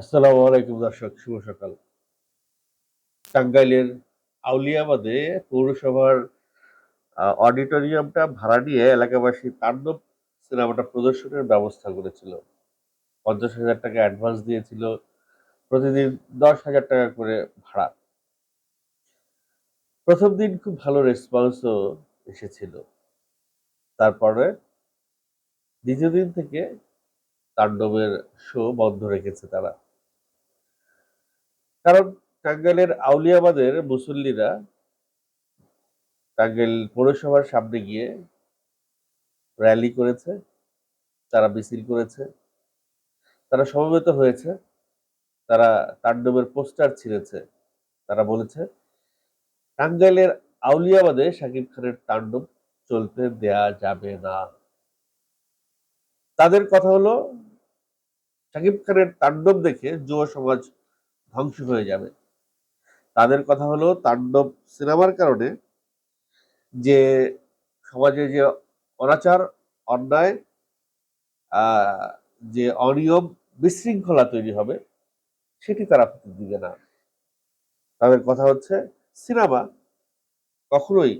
আসসালামু আলাইকুম দর্শক, শুভ সকাল। টাঙ্গাইলের আউলিয়াবাদে পৌরসভার অডিটোরিয়ামটা ভাড়া নিয়ে এলাকাবাসী তাণ্ডব সিনেমাটা প্রদর্শনের ব্যবস্থা করেছিল। পঞ্চাশ হাজার টাকা অ্যাডভান্স দিয়েছিল। প্রতিদিন দশ হাজার টাকা করে ভাড়া। প্রথম দিন খুব ভালো রেসপন্সও এসেছিল। তারপরে দ্বিতীয় দিন থেকে তাণ্ডবের শো বন্ধ রেখেছে তারা। কারণ টাঙ্গাইলের আউলিয়াবাদের মুসল্লিরা টাঙ্গাইল পৌরসভার সামনে গিয়ে র্যালি করেছে, তারা মিছিল করেছে, তারা সমবেত হয়েছে, তারা তাণ্ডবের পোস্টার ছিঁড়েছে, তারা বলেছে, টাঙ্গাইলের আউলিয়াবাদে শাকিব খানের তাণ্ডব চলতে দেয়া যাবে না। তাদের কথা হলো, শাকিব খানের তাণ্ডব দেখে যুব সমাজ ধ্বংস হয়ে যাবে। তাদের কথা হলো তাণ্ডব সিনেমার কারণে যে সমাজে যে অনাচার, অন্যায় যে অনিয়ম বিশৃঙ্খলা তৈরি হবে, সেটি তারা হতে দিবে না। তাদের কথা হচ্ছে সিনেমা কখনোই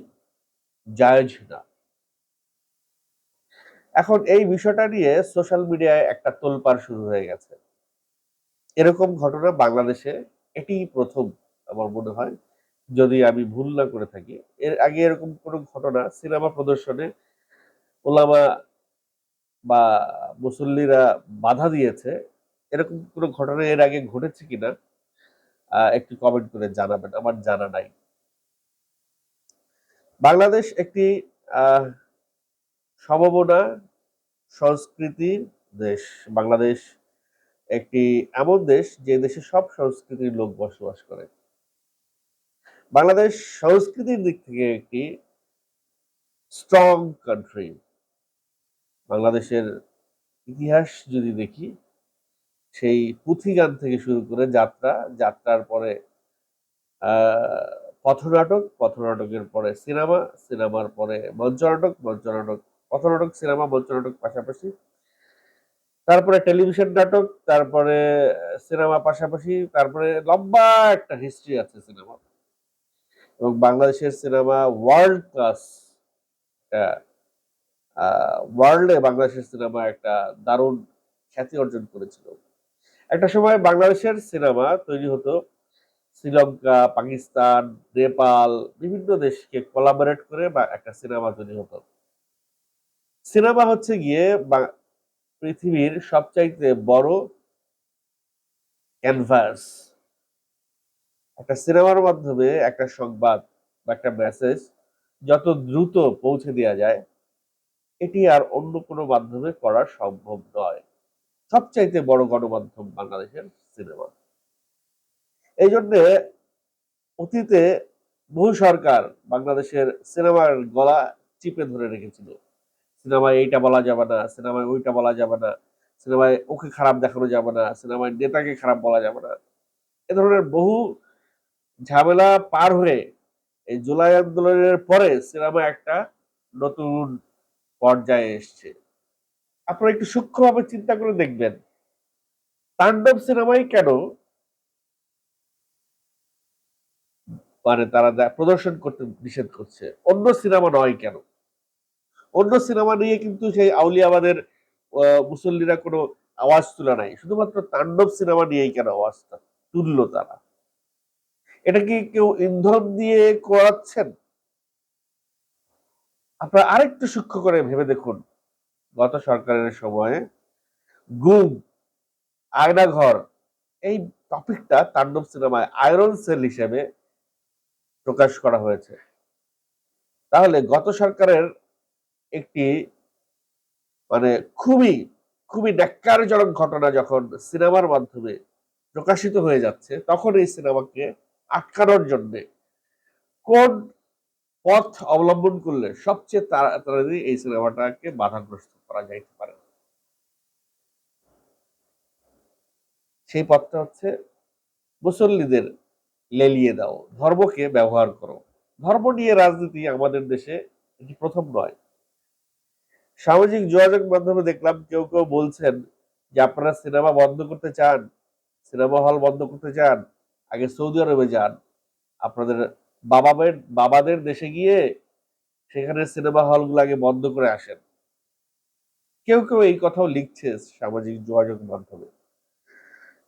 জায়জ না। এখন এই বিষয়টা নিয়ে সোশ্যাল মিডিয়ায় একটা তোলপাড় শুরু হয়ে গেছে। এরকম ঘটনা বাংলাদেশে এটি প্রথম আমার মনে হয়। যদি আমি ভুল না করে থাকি এর আগে এরকম কোনো ঘটনা সিনেমা প্রদর্শনে ওলামা বা মুসল্লিরা বাধা দিয়েছে এরকম কোনো ঘটনা এর আগে ঘটেছে কিনা একটু কমেন্ট করে জানাবেন আমার জানা নাই। বাংলাদেশ একটি আহ, সমমনা সংস্কৃতির দেশ। বাংলাদেশ একটি এমন দেশ যে দেশে সব সংস্কৃতির লোক বসবাস করে। বাংলাদেশ সংস্কৃতির দিক থেকে একটি স্ট্রং কান্ট্রি বাংলাদেশের ইতিহাস যদি দেখি, সেই পুঁথি গান থেকে শুরু করে যাত্রা, যাত্রার পরে পথনাটক, পথনাটকের পরে সিনেমা, সিনেমার পরে মঞ্চনাটক মঞ্চনাটক, পথনাটক, সিনেমা, মঞ্চনাটক পাশাপাশি তারপরে টেলিভিশন নাটক, তারপরে সিনেমা পাশাপাশি, তারপরে লম্বা একটা হিস্ট্রি আছে সিনেমা। এবং বাংলাদেশের সিনেমা ওয়ার্ল্ড ক্লাস ওয়ার্ল্ডে বাংলাদেশের সিনেমা একটা দারুণ খ্যাতি অর্জন করেছিল। একটা সময় বাংলাদেশের সিনেমা তৈরি হতো, শ্রীলঙ্কা, পাকিস্তান, নেপাল, বিভিন্ন দেশকে কোলাবোরেট করে বা একটা সিনেমা তৈরি হতো। সিনেমা হচ্ছে গিয়ে পৃথিবীর সবচাইতে বড় ক্যানভাস একটা সিনেমার মাধ্যমে একটা সংবাদ বা একটা মেসেজ যত দ্রুত পৌঁছে দেওয়া যায়, এটি আর অন্য কোনো মাধ্যমে করা সম্ভব নয়। সবচাইতে বড় গণমাধ্যম বাংলাদেশের সিনেমা। এই জন্যে অতীতে বহু সরকার বাংলাদেশের সিনেমার গলা চিপে ধরে রেখেছিল। সিনেমায় এইটা বলা যাবে না, সিনেমায় ওইটা বলা যাবে না, সিনেমায় ওকে খারাপ দেখানো যাবে না, সিনেমায় নেতাকে খারাপ বলা যাবে না। এ ধরনের বহু ঝামেলা পার হয়ে এই জুলাই আন্দোলনের পরে সিনেমা একটা নতুন পর্যায়ে এসছে। আপনারা একটু সূক্ষ্মভাবে চিন্তা করে দেখবেন, তাণ্ডব সিনেমাই কেন মানে তারা প্রদর্শন করতে নিষেধ করছে? অন্য সিনেমা নয় কেন? অন্য সিনেমা নিয়ে কিন্তু সেই আউলিয়াবাদের মুসল্লিরা কোনো আওয়াজ তোলা নাই। শুধুমাত্র তাণ্ডব সিনেমা নিয়েই কেন আওয়াজটা তুললো তারা? এটা কি কেউ ইন্ধন দিয়ে করাচ্ছেন? আপনারা আরেকটু সূক্ষ্ম করে ভেবে দেখুন। গত সরকারের সময়ে গুম, আয়নাঘর, এই টপিকটা তাণ্ডব সিনেমায় আয়রন সেল হিসেবে প্রকাশ করা হয়েছে। তাহলে গত সরকারের একটি মানে খুবই খুবই ন্যাক্কারজনক ঘটনা যখন সিনেমার মাধ্যমে প্রকাশিত হয়ে যাচ্ছে, তখন এই সিনেমাকে আটকানোর জন্য কোন পথ অবলম্বন করলে সবচেয়ে তাড়াতাড়ি এই সিনেমাটাকে বাধাগ্রস্ত করা যাইতে পারে? সেই পথটা হচ্ছে মুসল্লিদের লেলিয়ে দাও, ধর্মকে ব্যবহার করো। ধর্ম নিয়ে রাজনীতি আমাদের দেশে এটি প্রথম নয়। সামাজিক যোগাযোগ মাধ্যমে দেখলাম কেউ কেউ বলছেন যে আপনারা সিনেমা বন্ধ করতে চান, সিনেমা হল বন্ধ করতে চান, আগে সৌদি আরবে যান। আপনাদের বাবাদের বাবাদের দেশে গিয়ে সেখানে সিনেমা হলগুলো আগে বন্ধ করে আসেন। কেউ কেউ এই কথাও লিখছে সামাজিক যোগাযোগ মাধ্যমে।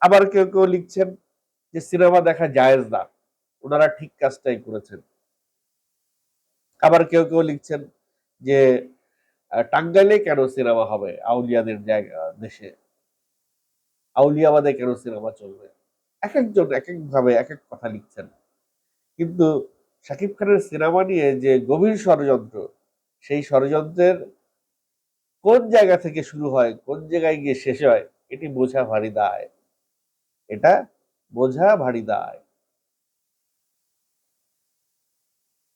আবার কেউ কেউ লিখছেন যে সিনেমা দেখা জায়েজ না, ওনারা ঠিক কাজটাই করেছেন। আবার কেউ কেউ লিখছেন যে টাঙ্গাইলে কেন সিনেমা হবে? আউলিয়াদের জায়গা, দেশে। আউলিয়াবাদে কেন সিনেমা চলবে? এক একজন এক এক ভাবে এক এক কথা লিখছেন। কিন্তু শাকিব খানের সিনেমা নিয়ে যে গভীর ষড়যন্ত্র, সেই ষড়যন্ত্রের কোন জায়গা থেকে শুরু হয়, কোন জায়গায় গিয়ে শেষ হয়, এটি বোঝা ভারী দায়। এটা বোঝা ভারী দায়।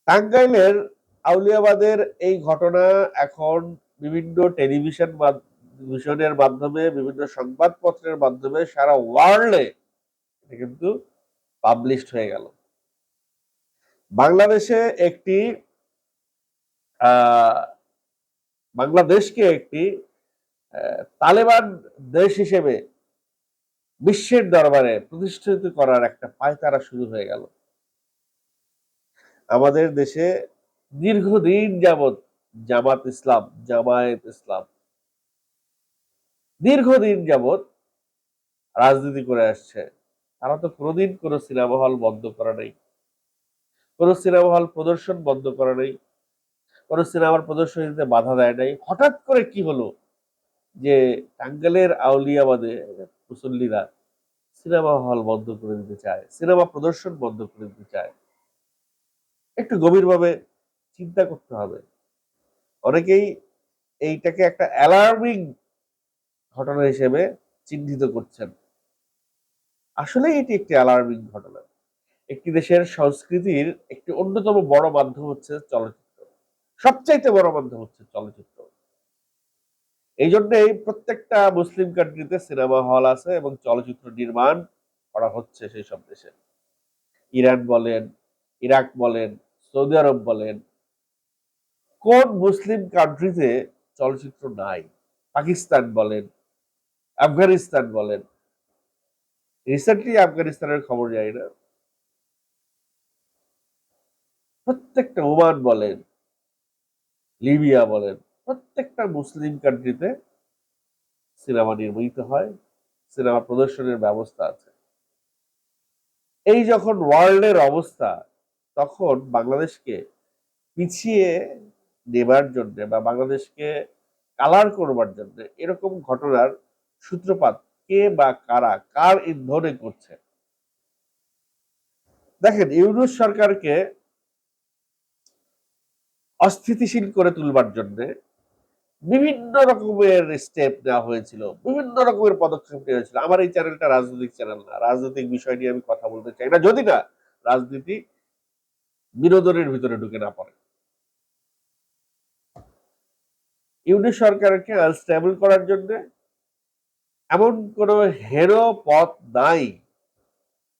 টাঙ্গাইলের আউলিয়াবাদের এই ঘটনা এখন বিভিন্ন টেলিভিশন টেলিভিশনের মাধ্যমে, বিভিন্ন সংবাদপত্রের মাধ্যমে সারা ওয়ার্ল্ডে কিন্তু পাবলিশড হয়ে গেল। বাংলাদেশে একটি বাংলাদেশকে একটি তালেবান দেশ হিসেবে বিশ্বের দরবারে প্রতিষ্ঠিত করার একটা পায়তারা শুরু হয়ে গেল। আমাদের দেশে দীর্ঘদিন যাবৎ জামাত ইসলাম, জামায়াত ইসলাম। দীর্ঘদিন যাবৎ রাজনীতি করে আসছে। তারা তো কোনোদিন কোনো সিনেমা হল বন্ধ করা নেই। কোনো সিনেমা হল প্রদর্শন বন্ধ করা নেই। কোনো সিনেমার প্রদর্শনীতে বাধা দেয় নাই। হঠাৎ করে কি হলো? যে টাঙ্গালের আউলিয়াবাদে মুসল্লিরা সিনেমা হল বন্ধ করে দিতে চায়, সিনেমা প্রদর্শন বন্ধ করে দিতে চায়। একটু গভীরভাবে চিন্তা করতে হবে। অনেকেই এইটাকে একটা অ্যালার্মিং ঘটনা হিসেবে চিহ্নিত করছেন। আসলে এটি একটি অ্যালার্মিং ঘটনা। একটি দেশের সংস্কৃতির একটি অন্যতম বড় মাধ্যম হচ্ছে চলচ্চিত্র। সবচাইতে বড় মাধ্যম হচ্ছে চলচ্চিত্র। এই জন্যই প্রত্যেকটা মুসলিম কান্ট্রিতে সিনেমা হল আছে এবং চলচ্চিত্র নির্মাণ করা হচ্ছে সেই সব দেশে। ইরান বলেন, ইরাক বলেন, সৌদি আরব বলেন কোন মুসলিম কান্ট্রিতে চলচ্চিত্র নাই? পাকিস্তান বলেন, আফগানিস্তান বলেন। রিসেন্টলি আফগানিস্তানের খবর জানি না। প্রত্যেকটা ওমান বলেন, লিবিয়া বলেন, প্রত্যেকটা মুসলিম কান্ট্রিতে সিনেমা নির্মিত হয়, সিনেমা প্রদর্শনের ব্যবস্থা আছে। এই যখন ওয়ার্ল্ডের অবস্থা, তখন বাংলাদেশকে পিছিয়ে নেবার জন্য বা বাংলাদেশকে কালার করবার জন্য এরকম ঘটনার সূত্রপাত কে বা কারা, কার ইন্ধনে করছে? দেখেন, ইউনুস সরকারকে অস্থিতিশীল করে তুলবার জন্য বিভিন্ন রকমের স্টেপ নেওয়া হয়েছিল, বিভিন্ন রকমের পদক্ষেপ নেওয়া হয়েছিল। আমার এই চ্যানেলটা রাজনৈতিক চ্যানেল না, রাজনৈতিক বিষয় নিয়ে আমি কথা বলতে চাই না। যদি না, রাজনীতি বিনোদনের ভিতরে ঢুকে না পড়ে। ইউনিট সরকারকে আনস্টেবল করার জন্য এমন কোন হেরো পথ নাই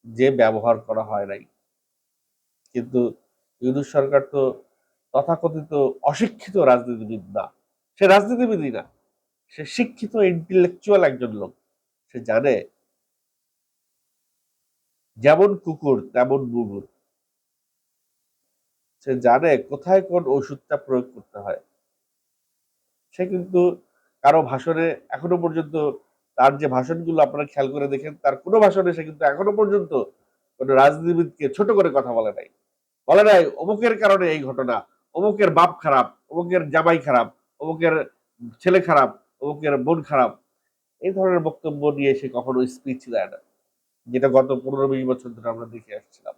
যে ব্যবহার করা হয় নাই। কিন্তু ইউনুস সরকার তো তথাকথিত অশিক্ষিত রাজনীতিবিদ না। সে রাজনীতিবিদই না। সে শিক্ষিত ইন্টেলেকচুয়াল একজন লোক। সে জানে যেমন কুকুর, তেমন মুগুর সে জানে কোথায় কোন ওষুধটা প্রয়োগ করতে হয়। সে কিন্তু কারও ভাষণে এখনও পর্যন্ত তার যে ভাষণগুলো আপনারা খেয়াল করে দেখেন, তার কোনো ভাষণে সে কিন্তু এখনও পর্যন্ত কোনো রাজনীতিবিদকে ছোট করে কথা বলে নাই। বলে নাই, অমুকের কারণে এই ঘটনা, অমুকের বাপ খারাপ, অমুকের জামাই খারাপ, অমুকের ছেলে খারাপ, অমুকের বোন খারাপ। এই ধরনের বক্তব্য নিয়ে সে কখনো স্পিচ দেয় না, যেটা গত পনেরো, বিশ বছর ধরে আমরা দেখে আসছিলাম।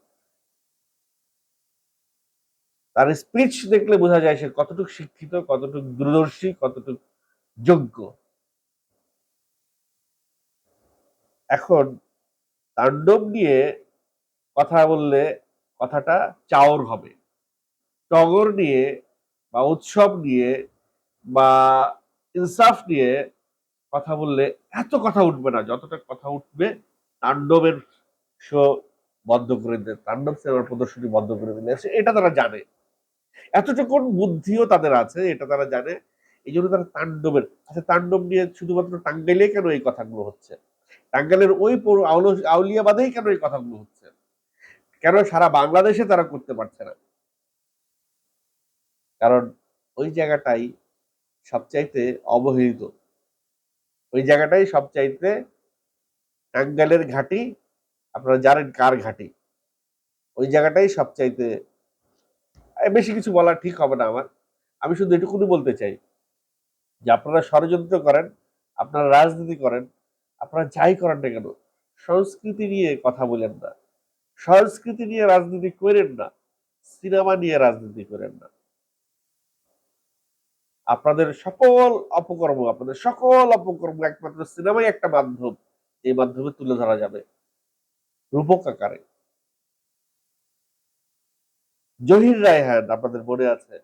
তার স্পিচ দেখলে বোঝা যায় সে কতটুকু শিক্ষিত, কতটুকু দূরদর্শী, কতটুকু যোগ্য। এখন তাণ্ডব নিয়ে কথা বললে কথাটা চাওর হবে। টগর নিয়ে বা উৎসব নিয়ে বা ইনসাফ নিয়ে কথা বললে এত কথা উঠবে না, যতটা কথা উঠবে তাণ্ডবের শো বন্ধ করে দিলে তাণ্ডব সিনেমার প্রদর্শনী বন্ধ করে দিলে এটা তারা জানে। এতটুকুন বুদ্ধিও তাদের আছে, এটা তারা জানে। এই জন্য তারা তাণ্ডবের আচ্ছা তাণ্ডব নিয়ে শুধুমাত্র টাঙ্গাইলে কেন এই কথাগুলো হচ্ছে? টাঙ্গাইলের ওই আউলিয়াবাদেই কেন এই কথাগুলো হচ্ছে? কেন সারা বাংলাদেশে তারা করতে পারছে না? কারণ ওই জায়গাটাই সবচাইতে অবহেলিত। ওই জায়গাটাই সবচাইতে টাঙ্গাইলের ঘাটি, আপনারা জানেন কার ঘাটি। ওই জায়গাটাই সবচাইতে বেশি কিছু বলা ঠিক হবে না আমার। আমি শুধু এটুকুনি বলতে চাই যে আপনারা ষড়যন্ত্র করেন, আপনারা রাজনীতি করেন, আপনারা যাই করেন না কেন, সংস্কৃতি নিয়ে কথা বলেন না। সংস্কৃতি নিয়ে রাজনীতি করেন না, সিনেমা নিয়ে রাজনীতি করেন না। আপনাদের সকল অপকর্ম, আপনাদের সকল অপকর্ম একমাত্র সিনেমাই একটা মাধ্যম, এই মাধ্যমে তুলে ধরা যাবে। রূপক আকারে। জহির রায়হান আপনাদের মনে আছে?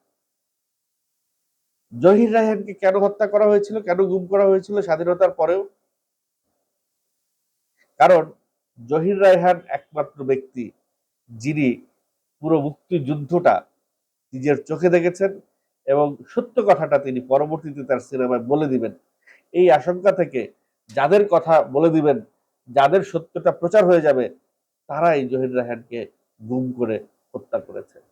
জহির রায়হানকে কেন হত্যা করা হয়েছিল, কেন গুম করা হয়েছিল স্বাধীনতার পরেও? কারণ জহির রায়হান একমাত্র ব্যক্তি যিনি পুরো মুক্তিযুদ্ধটা নিজের চোখে দেখেছেন এবং সত্য কথাটা তিনি পরবর্তীতে তার সিনেমায় বলে দিবেন। এই আশঙ্কা থেকে যাদের কথা বলে দিবেন, যাদের সত্যটা প্রচার হয়ে যাবে, তারাই জহির রায়হানকে গুম করে হত্যা করেছে।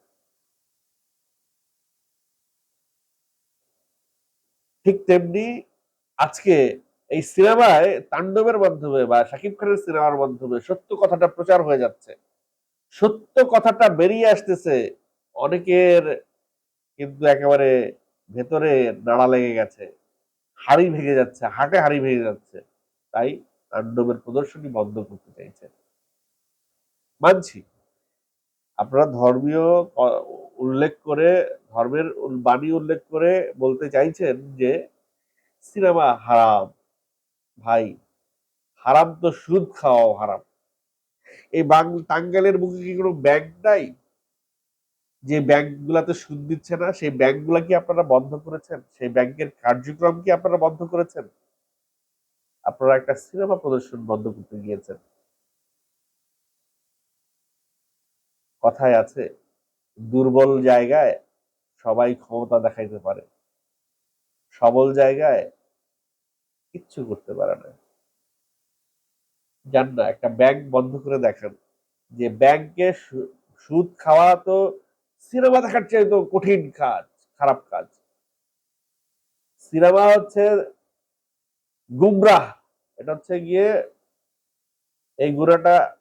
ঠিক তেমনি আজকে এই সিনেমায় তাণ্ডবের মাধ্যমে বা শাকিব খানের সিনেমার মাধ্যমে সত্য কথাটা প্রচার হয়ে যাচ্ছে। সত্য কথাটা বেরিয়ে আসতেছে। অনেকের কিন্তু একেবারে ভেতরে নাড়া লেগে গেছে। হাড়ি ভেঙে যাচ্ছে, হাটে হাড়ি ভেঙে যাচ্ছে। তাই তাণ্ডবের প্রদর্শনী বন্ধ করতে চাইছে মানছি, আপনারা ধর্মীয় উল্লেখ করে, ধর্মের বাণী উল্লেখ করে বলতে চাইছেন যে, সিনেমা হারাম। ভাই, হারাম তো সুদ খাওয়াও হারাম। এই বাং, টাঙ্গাইলের বুকে কি কোনো ব্যাংক নাই? যে ব্যাংকগুলাতে সুদ দিচ্ছে না, সেই ব্যাংকগুলা কি আপনারা বন্ধ করেছেন? সেই ব্যাংকের কার্যক্রম কি আপনারা বন্ধ করেছেন? আপনারা একটা সিনেমা প্রদর্শন বন্ধ করতে গিয়েছেন। কথায় আছে দুর্বল জায়গায় সবাই ক্ষমতা দেখাইতে পারে। সবল জায়গায় কিচ্ছু করতে পারে না। যান না, একটা ব্যাংক বন্ধ করে দেখেন। যে ব্যাংকে সুদ খাওয়া তো সিনেমা দেখার চেয়ে তো কঠিন কাজ, খারাপ কাজ। সিনেমা হচ্ছে গুমরাহ, এটা হচ্ছে গিয়ে এই গুড়াটা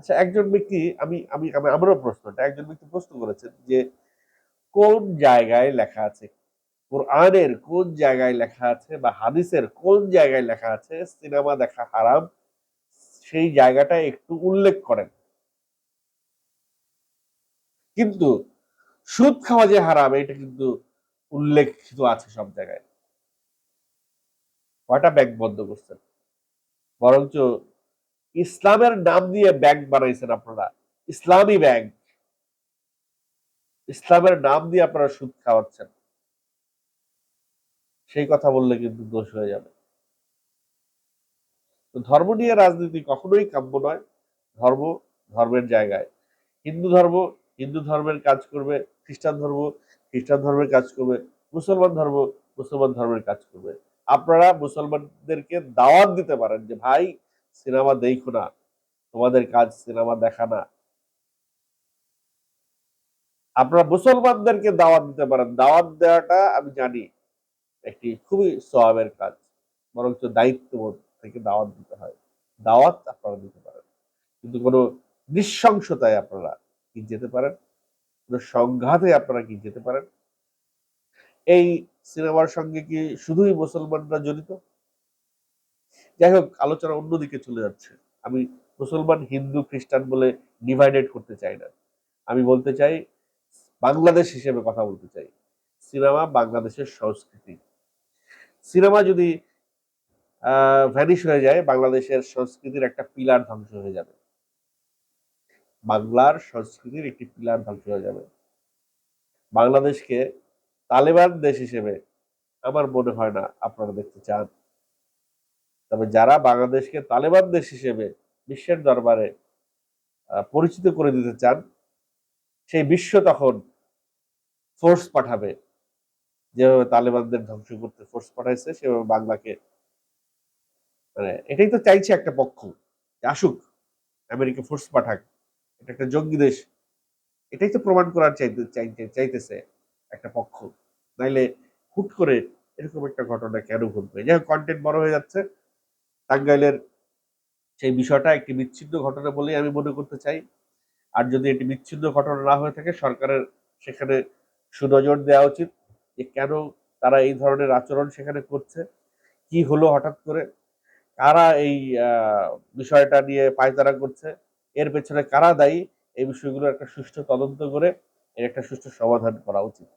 আচ্ছা একজন ব্যক্তি, আমি আমি, আমি- আমারও প্রশ্নটা, একজন ব্যক্তি প্রশ্ন করেছেন যে, কোন জায়গায় লেখা আছে, কোরআনের কোন জায়গায় লেখা আছে বা হাদিসের কোন জায়গায় লেখা আছে, সিনেমা দেখা হারাম, সেই জায়গাটা একটু উল্লেখ করেন। কিন্তু সুদ খাওয়া যে হারাম, এটা কিন্তু উল্লেখিত আছে সব জায়গায়। কয়টা ব্যাংক বন্ধ করছেন? বরঞ্চ ইসলামের নাম দিয়ে ব্যাংক বানাইছেন আপনারা। ইসলামী ব্যাংক ইসলামের নাম দিয়ে আপনারা সুদ খাওয়াচ্ছেন। সেই কথা বললে কিন্তু দোষ হয়ে যাবে। ধর্ম নিয়ে রাজনীতি কখনোই কাম্য নয়। ধর্ম ধর্মের জায়গায়। হিন্দু ধর্ম, হিন্দু ধর্মের কাজ করবে, খ্রিস্টান ধর্ম, খ্রিস্টান ধর্মের কাজ করবে, মুসলমান ধর্ম, মুসলমান ধর্মের কাজ করবে। আপনারা মুসলমানদেরকে দাওয়াত দিতে পারেন যে, ভাই সিনেমা দেখো না। তোমাদের কাজ সিনেমা দেখা না। আপনারা মুসলমানদেরকে দাওয়াত দিতে পারেন। দাওয়াত দেওয়াটা আমি জানি একটি খুবই সওয়াবের কাজ, বরঞ্চ দায়িত্ববোধ থেকে দাওয়াত দিতে হয়। দাওয়াত আপনারা দিতে পারেন। কিন্তু কোনো নৃশংসতায় আপনারা কি যেতে পারেন? কোনো সংঘাতে আপনারা কি যেতে পারেন? এই সিনেমার সঙ্গে কি শুধুই মুসলমানরা জড়িত? যাই হোক, আলোচনা অন্যদিকে চলে যাচ্ছে। আমি মুসলমান, হিন্দু, খ্রিস্টান বলে ডিভাইডেড করতে চাই না। আমি বলতে চাই, বাংলাদেশ হিসেবে কথা বলতে চাই। সিনেমা বাংলাদেশের সংস্কৃতি। সিনেমা যদি ভ্যানিশ হয়ে যায়, বাংলাদেশের সংস্কৃতির একটা পিলার ধ্বংস হয়ে যাবে। বাংলার সংস্কৃতির একটি পিলার ধ্বংস হয়ে যাবে। বাংলাদেশকে তালেবান দেশ হিসেবে আমার মনে হয় না আপনারা দেখতে চান। তবে যারা বাংলাদেশকে তালেবান দেশ হিসেবে বিশ্বের দরবারে পরিচিত করে দিতে চান, সেই বিশ্ব তখন ফোর্স পাঠাবে। যেভাবে তালেবানদের ধ্বংস করতে ফোর্স পাঠাইছে, সেভাবে বাংলাকে মানে এটাই তো চাইছে একটা পক্ষ আসুক, আমেরিকা ফোর্স পাঠাক, এটা একটা জঙ্গি দেশ। এটাই তো প্রমাণ করার চাইতে চাইতে, চাইতেছে একটা পক্ষ। নাইলে হুট করে এরকম একটা ঘটনা কেন ঘটবে? যাই হোক কন্টেন্ট বড় হয়ে যাচ্ছে। টাঙ্গাইলের সেই বিষয়টা একটি বিচ্ছিন্ন ঘটনা বলেই আমি মনে করতে চাই। আর যদি এটি বিচ্ছিন্ন ঘটনা না হয়ে থাকে, সরকারের সেখানে সুনজর দেওয়া উচিত যে কেন তারা এই ধরনের আচরণ সেখানে করছে, কি হলো হঠাৎ করে, কারা এই বিষয়টা নিয়ে পায়তারা করছে, এর পেছনে কারা দায়ী, এই বিষয়গুলো একটা সুষ্ঠু তদন্ত করে এর একটা সুষ্ঠু সমাধান করা উচিত।